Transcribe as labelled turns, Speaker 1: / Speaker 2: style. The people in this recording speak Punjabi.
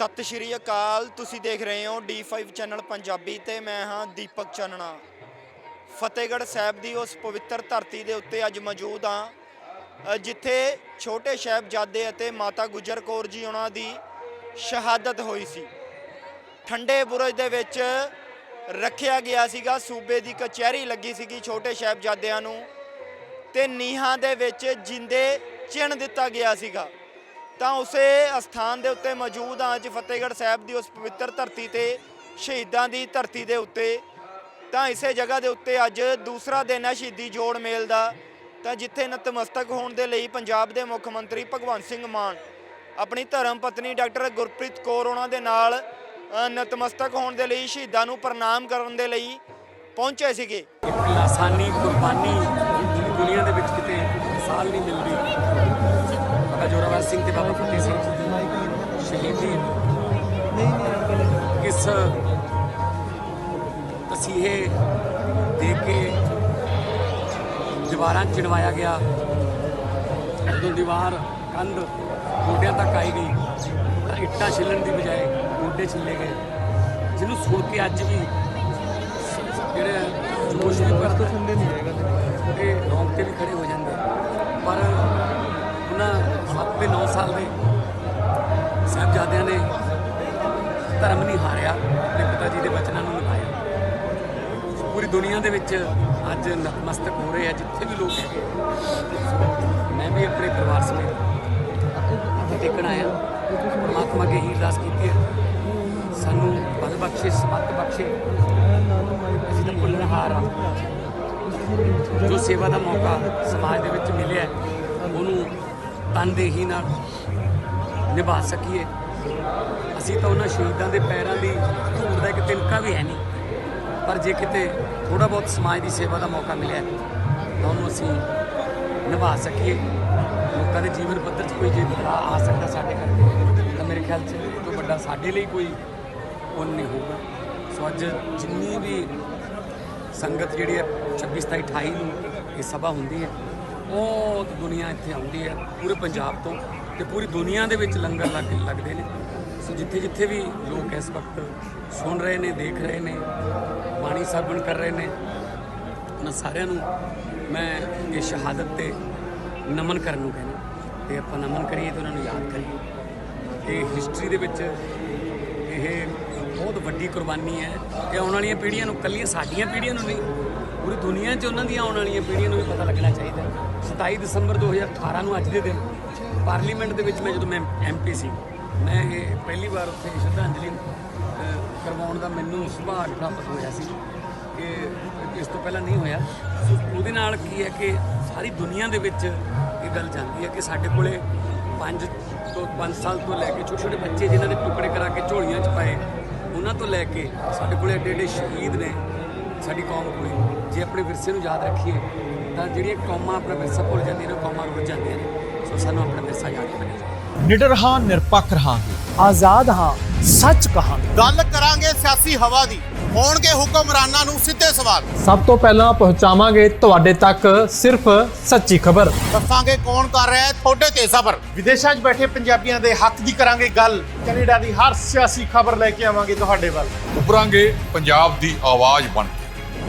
Speaker 1: ਸਤਿ ਸ਼੍ਰੀ ਅਕਾਲ। ਤੁਸੀਂ ਦੇਖ ਰਹੇ ਹੋ D5 ਚੈਨਲ ਪੰਜਾਬੀ ਤੇ ਮੈਂ ਹਾਂ ਦੀਪਕ ਚੰਨਣਾ। ਫਤਿਹਗੜ੍ਹ ਸਾਹਿਬ ਦੀ ਉਸ ਪਵਿੱਤਰ ਧਰਤੀ ਦੇ ਉੱਤੇ ਅੱਜ ਮੌਜੂਦ ਹਾਂ। ਜਿੱਥੇ ਛੋਟੇ ਸਾਹਿਬਜ਼ਾਦੇ ਅਤੇ ਮਾਤਾ ਗੁਜਰ ਕੌਰ ਜੀ ਉਹਨਾਂ ਦੀ ਸ਼ਹਾਦਤ ਹੋਈ ਸੀ। ਠੰਡੇ ਬੁਰਜ ਦੇ ਵਿੱਚ ਰੱਖਿਆ ਗਿਆ ਸੀਗਾ, ਸੂਬੇ ਦੀ ਕਚਹਿਰੀ ਲੱਗੀ ਸੀਗੀ ਛੋਟੇ ਸਾਹਿਬਜ਼ਾਦਿਆਂ ਨੂੰ ਤੇ ਨੀਹਾਂ ਦੇ ਵਿੱਚ ਜਿੰਦੇ ਚਿਣ ਦਿੱਤਾ ਗਿਆ ਸੀਗਾ। ਤਾਂ ਉਸੇ ਅਸਥਾਨ ਦੇ ਉੱਤੇ ਮੌਜੂਦ ਹਾਂ ਅੱਜ ਫਤਿਹਗੜ੍ਹ ਸਾਹਿਬ ਦੀ ਉਸ ਪਵਿੱਤਰ ਧਰਤੀ ਤੇ, ਸ਼ਹੀਦਾਂ ਦੀ ਧਰਤੀ ਦੇ ਉੱਤੇ। ਤਾਂ ਇਸੇ ਜਗ੍ਹਾ ਦੇ ਉੱਤੇ ਅੱਜ ਦੂਸਰਾ ਦਿਨ ਹੈ ਸ਼ਹੀਦੀ ਜੋੜ ਮੇਲ ਦਾ। ਤਾਂ ਜਿੱਥੇ ਨਤਮਸਤਕ ਹੋਣ ਦੇ ਲਈ ਪੰਜਾਬ ਦੇ ਮੁੱਖ ਮੰਤਰੀ ਭਗਵੰਤ ਸਿੰਘ ਮਾਨ, ਆਪਣੀ ਧਰਮ ਪਤਨੀ ਡਾਕਟਰ ਗੁਰਪ੍ਰੀਤ ਕੌਰ ਉਹਨਾਂ ਦੇ ਨਾਲ ਨਤਮਸਤਕ ਹੋਣ ਦੇ ਲਈ ਸ਼ਹੀਦਾਂ ਨੂੰ ਪ੍ਰਣਾਮ ਕਰਨ ਦੇ ਲਈ ਪਹੁੰਚੇ ਸੀਗੇ।
Speaker 2: ਇੱਕ ਕੁਰਬਾਨੀ ਦੁਨੀਆ ਦੇ ਵਿੱਚ ਕਿਤੇ ਮਿਸਾਲ ਨਹੀਂ ਮਿਲਦੀ। ਬਾਬਾ ਜੋਰਾਵਰ ਸਿੰਘ ਤੇ ਬਾਬਾ ਫਤਿਹ ਸਿੰਘ ਸ਼ਹੀਦੀ ਇਸ ਤਸੀਹੇ ਦੇ ਕੇ ਦੀਵਾਰਾਂ ਚਿਣਵਾਇਆ ਗਿਆ। ਜਦੋਂ ਦੀਵਾਰ ਕੰਧ ਗੋਡਿਆਂ ਤੱਕ ਆਈ ਗਈ ਤਾਂ ਇੱਟਾਂ ਛਿੱਲਣ ਦੀ ਬਜਾਏ ਗੋਡੇ ਛਿੱਲੇ ਗਏ। ਜਿਹਨੂੰ ਸੁਣ ਕੇ ਅੱਜ ਵੀ ਜਿਹੜੇ ਜੋਸ਼ ਵੀ ਭਰਦਾ ਠੰਡੇ ਨਹੀਂ ਹੈਗਾ। ਤੇ ਰੌਂਗਟੇ ਵੀ ਖੜੇ ਹੋ ਜਾਂਦੇ। ਪਰ ਉਹਨਾਂ 7 ਤੇ 9 ਸਾਲ ਦੇ ਸਾਹਿਬਜ਼ਾਦਿਆਂ ਨੇ ਧਰਮ ਨਹੀਂ ਹਾਰਿਆ ਆਪਣੇ ਪਿਤਾ ਜੀ ਦੇ ਬਚਨਾਂ ਨੂੰ ਨਿਭਾਇਆ। ਪੂਰੀ ਦੁਨੀਆ ਦੇ ਵਿੱਚ ਅੱਜ ਨਤਮਸਤਕ ਹੋ ਰਹੇ ਆ, ਜਿੱਥੇ ਵੀ ਲੋਕ ਹੈਗੇ ਮੈਂ ਵੀ ਆਪਣੇ ਪਰਿਵਾਰ ਸਮੇਤ ਮੱਥਾ ਟੇਕਣ ਆਇਆ। ਪਰਮਾਤਮਾ ਅੱਗੇ ਹੀ ਅਰਦਾਸ ਕੀਤੀ ਹੈ। ਸਾਨੂੰ ਬਲ ਬਖਸ਼ੇ, ਸਮਤ ਬਖਸ਼ੇ। ਅਸੀਂ ਤਾਂ ਭੁੱਲਣਹਾਰ ਹਾਂ। ਜੋ ਸੇਵਾ ਦਾ ਮੌਕਾ ਸਮਾਜ ਦੇ ਵਿੱਚ ਮਿਲਿਆ, ਉਹਨੂੰ ਤਨਦੇਹੀ ਨਾਲ ਨਿਭਾ ਸਕੀਏ। ਅਸੀਂ ਤਾਂ ਉਹਨਾਂ ਸ਼ਹੀਦਾਂ ਦੇ ਪੈਰਾਂ ਦੀ ਧੂੜ ਦਾ ਇੱਕ ਤਿਲਕਾ ਵੀ ਹੈ ਨਹੀਂ। ਪਰ ਜੇ ਕਿਤੇ ਥੋੜਾ ਬਹੁਤ ਸਮਾਜ ਦੀ ਸੇਵਾ ਦਾ ਮੌਕਾ ਮਿਲਿਆ ਤਾਂ ਉਹਨੂੰ ਅਸੀਂ ਨਿਭਾ ਸਕੀਏ। ਲੋਕਾਂ ਦੇ ਜੀਵਨ ਪੱਧਰ 'ਚ ਕੋਈ ਜੇ ਆ ਸਕਦਾ ਸਾਡੇ ਕਰਕੇ ਤਾਂ ਮੇਰੇ ਖਿਆਲ 'ਚ ਇਹ ਤੋਂ ਵੱਡਾ ਸਾਡੇ ਲਈ ਕੋਈ ਪੁੰਨ ਨਹੀਂ ਹੋਊਗਾ। ਸੋ ਅੱਜ ਜਿੰਨੀ ਵੀ ਸੰਗਤ ਜਿਹੜੀ ਹੈ 26 27 28 ਨੂੰ ਇਹ ਸਭਾ ਹੁੰਦੀ ਹੈ ਬਹੁਤ ਦੁਨੀਆ ਇੱਥੇ ਆਉਂਦੀ ਹੈ, ਪੂਰੇ ਪੰਜਾਬ ਤੋਂ ਤੇ ਪੂਰੀ ਦੁਨੀਆ ਦੇ ਵਿੱਚ ਲੰਗਰ ਲੱਗ, ਲੱਗਦੇ ਨੇ। ਸੋ ਜਿੱਥੇ ਜਿੱਥੇ ਵੀ ਲੋਕ ਇਸ ਵਕਤ ਸੁਣ ਰਹੇ ਨੇ, ਦੇਖ ਰਹੇ ਨੇ, ਬਾਣੀ ਸਰਵਣ ਕਰ ਰਹੇ ਨੇ ਉਹਨਾਂ ਸਾਰਿਆਂ ਨੂੰ ਮੈਂ ਇਹ ਸ਼ਹਾਦਤ ਤੇ ਨਮਨ ਕਰਨ ਨੂੰ ਕਹਿੰਦਾ। ਤੇ ਆਪਾਂ ਨਮਨ ਕਰੀਏ ਤੇ ਉਹਨਾਂ ਨੂੰ ਯਾਦ ਕਰੀਏ। ਇਹ ਹਿਸਟਰੀ ਦੇ ਵਿੱਚ ਇਹ ਬਹੁਤ ਵੱਡੀ ਕੁਰਬਾਨੀ ਹੈ। ਇਹ ਆਉਣ ਵਾਲੀਆਂ ਪੀੜ੍ਹੀਆਂ ਨੂੰ, ਕੱਲੀਆਂ ਸਾਡੀਆਂ ਪੀੜ੍ਹੀਆਂ ਨੂੰ ਨਹੀਂ ਪੂਰੀ ਦੁਨੀਆ 'ਚ ਉਹਨਾਂ ਦੀਆਂ ਆਉਣ ਵਾਲੀਆਂ ਪੀੜ੍ਹੀਆਂ ਨੂੰ ਵੀ ਪਤਾ ਲੱਗਣਾ ਚਾਹੀਦਾ ਹੈ। 27 ਦਸੰਬਰ 2018 ਨੂੰ ਅੱਜ ਦੇ ਦਿਨ ਪਾਰਲੀਮੈਂਟ ਦੇ ਵਿੱਚ ਮੈਂ ਜਦੋਂ ਮੈਂ ਐਮਪੀ ਸੀ, ਮੈਂ ਇਹ ਪਹਿਲੀ ਵਾਰ ਉੱਥੇ ਸ਼ਰਧਾਂਜਲੀ ਕਰਵਾਉਣ ਦਾ ਮੈਨੂੰ ਸੁਭਾਗ ਪ੍ਰਾਪਤ ਹੋਇਆ ਸੀ ਕਿ ਇਸ ਤੋਂ ਪਹਿਲਾਂ ਨਹੀਂ ਹੋਇਆ ਸੋ ਉਹਦੇ ਨਾਲ ਕੀ ਹੈ ਕਿ ਸਾਰੀ ਦੁਨੀਆ ਦੇ ਵਿੱਚ ਇਹ ਗੱਲ ਜਾਂਦੀ ਹੈ ਕਿ ਸਾਡੇ ਕੋਲੇ 5 ਤੋਂ 5 ਸਾਲ ਤੋਂ ਲੈ ਕੇ ਛੋਟੇ ਛੋਟੇ ਬੱਚੇ ਜਿਨ੍ਹਾਂ ਦੇ ਟੁਕੜੇ ਕਰਾ ਕੇ ਝੋਲੀਆਂ 'ਚ ਪਾਏ, ਉਹਨਾਂ ਤੋਂ ਲੈ ਕੇ ਸਾਡੇ ਕੋਲੇ ਏਡੇ ਏਡੇ ਸ਼ਹੀਦ ਨੇ ਸਾਡੀ ਕੌਮ ਕੋਲੇ ਜੇ ਆਪਣੇ ਵਿਰਸੇ ਨੂੰ ਯਾਦ ਰੱਖੀਏ ਤਾਂ ਜਿਹੜੀਆਂ ਕੌਮਾਂ ਆਪਣਾ ਵਿਰਸਾ ਭੁੱਲ ਜਾਂਦੀਆਂ ਨੇ ਕੌਮਾਂ ਰੁੱਝ ਜਾਂਦੀਆਂ ਨੇ। ਸੋ ਸਾਨੂੰ ਆਪਣਾ ਵਿਰਸਾ ਯਾਦ ਰੱਖਣਾ ਚਾਹੀਦਾ।
Speaker 3: ਨਿਡਰ ਹਾਂ ਨਿਰਪੱਖ ਰਹਾਂਗੇ।
Speaker 4: ਆਜ਼ਾਦ ਹਾਂ ਸੱਚ ਕਹਾਂਗੇ।
Speaker 5: ਗੱਲ ਕਰਾਂਗੇ ਸਿਆਸੀ ਹਵਾ ਦੀ। ਹੋਣਗੇ ਹੁਕਮਰਾਨਾਂ ਨੂੰ ਸਿੱਧੇ ਸਵਾਲ।
Speaker 4: ਸਭ ਤੋਂ ਪਹਿਲਾਂ ਪਹੁੰਚਾਵਾਂਗੇ ਤੁਹਾਡੇ ਤੱਕ ਸਿਰਫ ਸੱਚੀ ਖਬਰ।
Speaker 5: ਦੱਸਾਂਗੇ ਕੌਣ ਕਰ ਰਿਹਾ ਹੈ ਤੁਹਾਡੇ ਤੇ ਸਬਰ।
Speaker 3: ਵਿਦੇਸ਼ਾਂ 'ਚ ਬੈਠੇ ਪੰਜਾਬੀਆਂ ਦੇ ਹੱਕ ਦੀ ਕਰਾਂਗੇ ਗੱਲ। ਕੈਨੇਡਾ ਦੀ ਹਰ ਸਿਆਸੀ ਖਬਰ ਲੈ ਕੇ ਆਵਾਂਗੇ ਤੁਹਾਡੇ ਵੱਲ।
Speaker 6: ਉਭਰਾਂਗੇ ਪੰਜਾਬ ਦੀ ਆਵਾਜ਼ ਬਣ ਕੇ।